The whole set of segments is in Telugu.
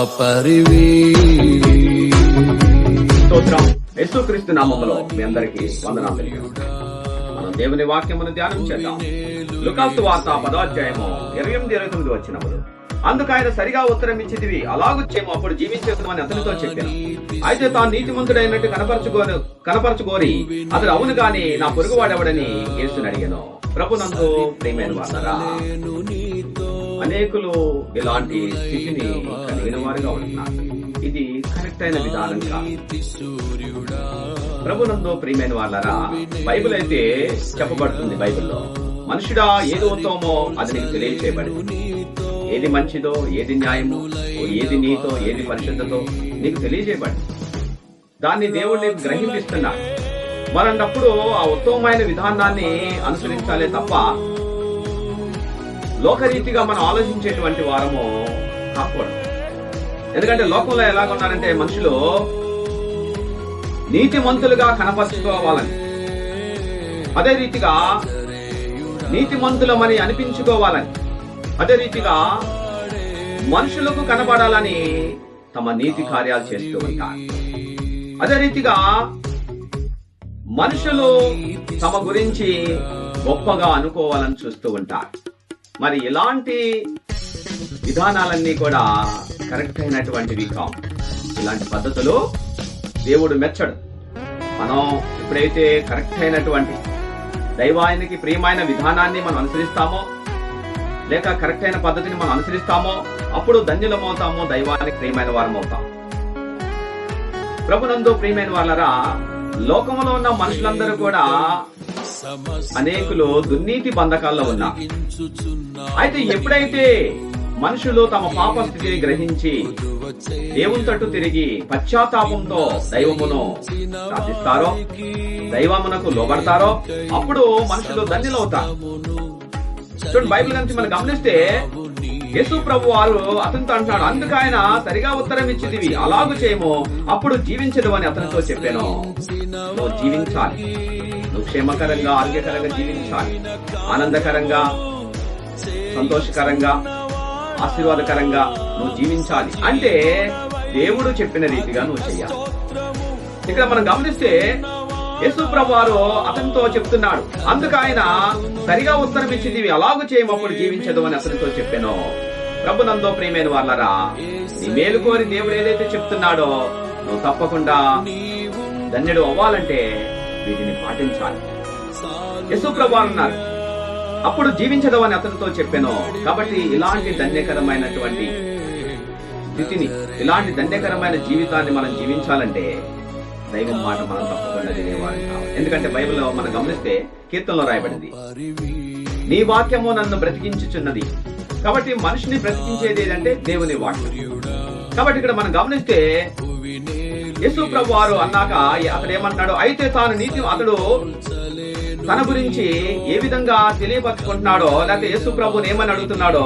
కాపరివి స్తోత్రం. యేసుక్రీస్తు నామములో మీ అందరికీ వందనాలు తెలియజేస్తున్నాను. మనం దేవుని వాక్యమును ధ్యానం చేద్దాం. లుకాసు వార్త పదాధ్యాయము ఇరవై ఎనిమిది ఇరవై తొమ్మిది వచ్చినప్పుడు. అందుకు ఆయన సరిగా ఉత్తరం ఇచ్చిదివి అలాగుచ్చేమో అప్పుడు జీవించేద్దామని అతనితో చెప్పాను. అయితే తాను నీతిమంతుడైనట్టు కనపరచుకోను కనపరచుకోని అతడు అవును గాని నా పొరుగువాడెవడని యేసుని అడిగాను. ప్రభునందు ప్రేమైన వాళ్ళరా అనేకులు ఇలాంటి స్థితిని కలిగిన వారుగా ఉంటున్నారు. ఇది కరెక్ట్ అయిన విధానం కాదు. ప్రభునందు ప్రియమైన వాళ్ళరా బైబిల్ అయితే చెప్పబడుతుంది బైబిల్లో. మనుషుడా ఏది ఉత్తమో అది నీకు తెలియచేయబడింది. ఏది మంచిదో ఏది న్యాయమో ఏది నీతో ఏది పరిశుద్ధతో నీకు తెలియజేయబడింది దాన్ని దేవుడు నీకు గ్రహింపిస్తున్నాడు. మరన్నప్పుడు ఆ ఉత్తమమైన విధానాన్ని అనుసరించాలే తప్ప లోకరీతిగా మనం ఆలోచించేటువంటి వారము కాకూడదు. ఎందుకంటే లోకంలో ఎలా ఉన్నారంటే మనుషులు నీతిమంతులుగా కనపరుచుకోవాలని. అదే రీతిగా నీతిమంతులమని అనిపించుకోవాలని. అదే రీతిగా మనుషులకు కనబడాలని తమ నీతి కార్యాలు చేస్తూ ఉంటారు. అదే రీతిగా మనుషులు తమ గురించి గొప్పగా అనుకోవాలని చూస్తూ ఉంటారు. మరి ఇలాంటి విధానాలన్నీ కూడా కరెక్ట్ అయినటువంటివి కావు. ఇలాంటి పద్ధతులు దేవుడు మెచ్చడు. మనం ఎప్పుడైతే కరెక్ట్ అయినటువంటి దైవానికి ప్రియమైన విధానాన్ని మనం అనుసరిస్తామో లేక కరెక్ట్ అయిన పద్ధతిని మనం అనుసరిస్తామో అప్పుడు ధన్యులమవుతామో దైవానికి ప్రియమైన వారం అవుతాం ప్రభునందు ప్రియమైన వాళ్ళరా లోకంలో ఉన్న మనుషులందరూ కూడా అనేకులు దుర్నీతి బంధకాల్లో ఉన్నా. అయితే ఎప్పుడైతే మనుషులు తమ పాప స్థితిని గ్రహించి దేవుని తట్టు తిరిగి పశ్చాత్తాపంతో దైవమును సాధిస్తారో దైవమునకు లోబడతారో అప్పుడు మనుషులు ధన్యులవుతారు. చూడండి బైబిల్ కనుక మనం గమనిస్తే యేసు ప్రభు వారు అతనితో అంటున్నాడు అందుకు ఆయన సరిగా ఉత్తరం ఇచ్చింది అలాగూ చేయము అప్పుడు జీవించదు అని అతనితో చెప్పాను. జీవించాలి. నువ్వు క్షేమకరంగా ఆరోగ్యకరంగా జీవించాలి. ఆనందకరంగా సంతోషకరంగా ఆశీర్వాదకరంగా నువ్వు జీవించాలి. అంటే దేవుడు చెప్పిన రీతిగా నువ్వు చెయ్యాలి. ఇక్కడ మనం గమనిస్తే యేసు వారు అతనితో చెప్తున్నాడు. అందుకు ఆయన సరిగా ఉత్తరం ఇచ్చింది "ఇవి చేయమప్పుడు జీవించదు అని అతనితో చెప్పాను. ప్రభు నందో ప్రియమైన వాళ్ళరా నీ మేలు కోరి దేవుడు ఏదైతే చెప్తున్నాడో నువ్వు తప్పకుండా ధన్యుడు అవ్వాలంటే వీటిని పాటించాలి. యేసు అన్నారు అప్పుడు జీవించదు అని అతనితో చెప్పాను. కాబట్టి ఇలాంటి ధన్యకరమైనటువంటి స్థితిని ఇలాంటి ధన్యకరమైన జీవితాన్ని మనం జీవించాలంటే దైవం మాట మనం తప్పకుండా వినేవాడు ఎందుకంటే బైబిల్లో మనం గమనిస్తే కీర్తనలో రాయబడింది నీ వాక్యము నన్ను బ్రతికించుచున్నది. కాబట్టి మనిషిని బ్రతికించేది ఏంటంటే దేవుని వాక్యం. కాబట్టి ఇక్కడ మనం గమనిస్తే యేసు ప్రభు వారు అన్నాక అతడు ఏమన్నాడు? అయితే తాను నీతి అతడు తన గురించి ఏ విధంగా తెలియపరచుకుంటున్నాడో లేకపోతే యేసు ప్రభుని ఏమని అడుగుతున్నాడో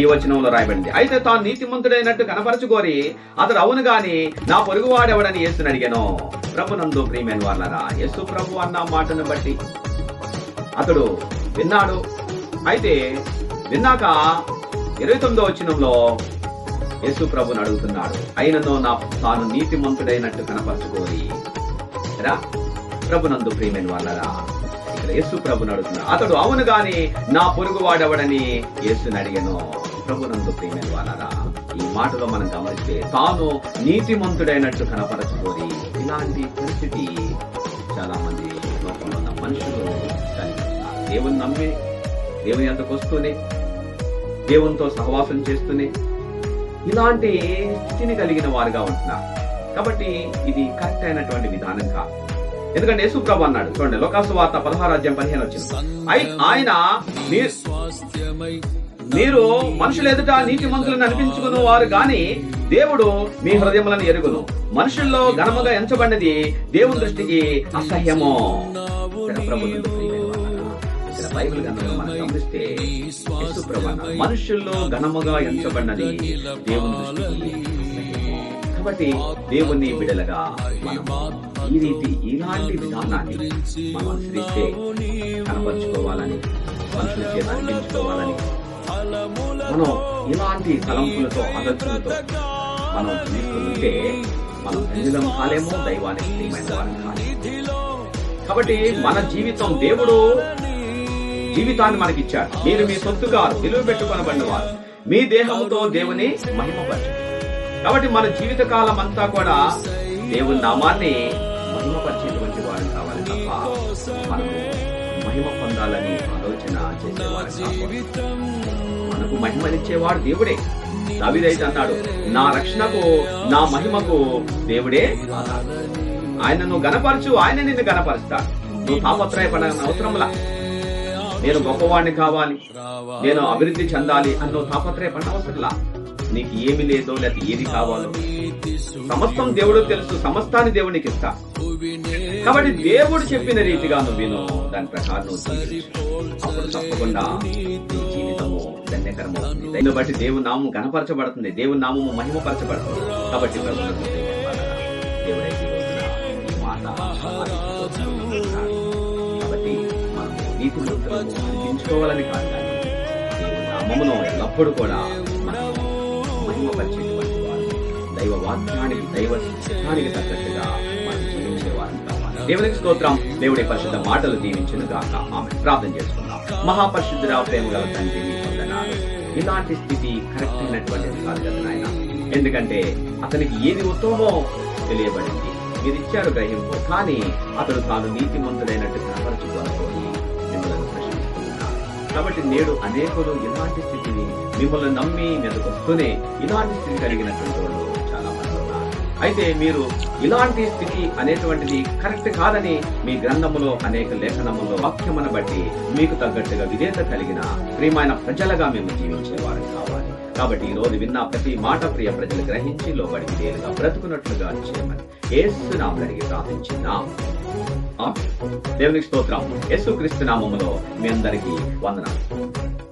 ఈ వచనంలో రాయబడింది. అయితే తాను నీతిమంతుడైనట్టు కనపరచుకోరి అతడు అవును గాని నా పొరుగువాడెవడని యేసుని అడిగాను. ప్రభు నందు ప్రియమైన వాళ్ళరా యేసు ప్రభు అన్న మాటను బట్టి అతడు విన్నాడు. అయితే విన్నాక ఇరవై తొమ్మిదో వచనంలో యేసు ప్రభుని అడుగుతున్నాడు. అయినను నా తాను నీతిమంతుడైనట్టు కనపరచుకోరి రా ప్రభునందు ప్రియమైన వాళ్ళరా ఇక్కడ యేసు ప్రభుని అడుగుతున్నాడు. అతడు అవును గాని నా పొరుగు వాడెవడని యేసుని అడిగాను. ప్రభునందు ప్రియమైన వాళ్ళరా ఈ మాటలో మనం గమనిస్తే తాను నీతిమంతుడైనట్టు కనపరచుకోని ఇలాంటి పరిస్థితి చాలా మంది లోకంలో ఉన్న మనుషులు దేవుని నమ్మి దేవుని అంతకు వస్తూనే దేవునితో సహవాసం చేస్తూనే ఇలాంటి స్థితిని కలిగిన వారుగా ఉంటున్నారు. కాబట్టి ఇది కరెక్ట్ అయినటువంటి విధానం కాదు. ఎందుకంటే యేసు ప్రభు అన్నాడు చూడండి లోకాసు వార్త పదహారు అధ్యాయం పదిహేను వచ్చింది ఆయన మీరు మనుషుల ఎదుట నీతి మంతులను అనిపించుకుని వారు గాని దేవుడు మీ హృదయములను ఎరుగును. మనుషుల్లో ఘనముగా ఎంచబడినది దేవుని దృష్టికి అసహ్యము. ఇక్కడ బైబిల్ గ్రంథంలో మనం గమనిస్తే మనుషుల్లో ఘనముగా ఎంచబడినది దేవుని కాబట్టి దేవుని బిడలగా మనం ఈ రీతి ఇలాంటి విధానాన్ని మనం అనుసరిస్తే కనపరుచుకోవాలని మనుషుల చేత అనిపించుకోవాలని మనం ఇలాంటి తలంపులతో ఆలోచనలతో మనం తీసుకుంటే మనం ధన్యులం కాలేమో దైవానికి వారం కాలేము కాబట్టి మన జీవితం దేవుడు జీవితాన్ని మనకిచ్చాడు మీరు మీ సొత్తుగా విలువ పెట్టుకొనబడిన వారు మీ దేహంతో దేవుని మహిమపరచు. కాబట్టి మన జీవిత కాలం అంతా కూడా దేవుని నామాన్ని మహిమపరిచేటువంటి వారు కావాలి తప్ప మనకు మహిమ పొందాలని ఆలోచన చేసేవారు మనకు మహిమనిచ్చేవాడు దేవుడే. దావిదైతే అన్నాడు నా రక్షణకు నా మహిమకు దేవుడే ఆయన నువ్వు గనపరచు ఆయన నిన్ను గనపరుస్తాడు. నువ్వు తాపత్రయపడని అవసరంలా నేను గొప్పవాడిని కావాలి. నేను అభివృద్ధి చెందాలి అని నువ్వు తాపత్రయపడిన అవసరంలా నీకు ఏమి లేదో లేకపోతే ఏది కావాలో. సమస్తం దేవుడు తెలుసు సమస్తాన్ని దేవునికి ఇస్తా. కాబట్టి దేవుడు చెప్పిన రీతిగా నువ్వు విను దాని ప్రకారం. అప్పుడు తప్పకుండా జీవితము ధన్యకరమవుతుంది దీన్ని బట్టి దేవుని నామం గణపరచబడుతుంది దేవుని నామము మహిమపరచబడుతుంది. కాబట్టి. దేవుడైతే మాట మనము నీతి అనిపించుకోవాలని కాదు కానీ నామమును ఎల్లప్పుడూ కూడా మహిమపరిచేటువంటి వారు. దైవ వాక్యానికి దైవ చిత్తానికి తగ్గట్టుగా మనం జీవించే వారిని కావాలి. దేవునికి స్తోత్రం. దేవుడి పరిశుద్ధ మాటలు దీవించిన గాక. ఆమె ప్రార్థన చేసుకుందాం. మహాపరిశుద్ధుడ ప్రేమ గల తండ్రి వందనాలు. ఇలాంటి స్థితి కరెక్ట్ అయినటువంటిది కాదు కదా నాయన. ఎందుకంటే అతనికి ఏది ఉత్తమో తెలియబడింది. మీరు ఇచ్చారు గ్రహింపు. కానీ అతడు తాను నీతిమంతుడైనట్టు కనపరచుకోవాలి మిమ్మల్ని ప్రశ్నిస్తూ కాబట్టి నేడు అనేకులు ఇలాంటి స్థితిని మిమ్మల్ని నమ్మి మెదకొస్తూనే ఇలాంటి స్థితి కలిగినటువంటి వాళ్ళు చాలా మంది ఉన్నారు. అయితే మీరు ఇలాంటి స్థితి అనేటువంటిది కరెక్ట్ కాదని మీ గ్రంథములో అనేక లేఖనములో వాక్యమును బట్టి మీకు తగ్గట్టుగా విధేత కలిగిన ప్రియమైన ప్రజలుగా మేము జీవించేవారు కావాలి. కాబట్టి ఈ రోజు విన్న ప్రతి మాట ప్రియ ప్రజలు గ్రహించి లోబడికి విధేయులుగా బ్రతుకున్నట్లుగా చేయమని ఏసునామని అడిగి ప్రార్థించినాం దేవునికి స్తోత్రం. యేసు క్రీస్తు నామములో మీ అందరికీ వందనాలు.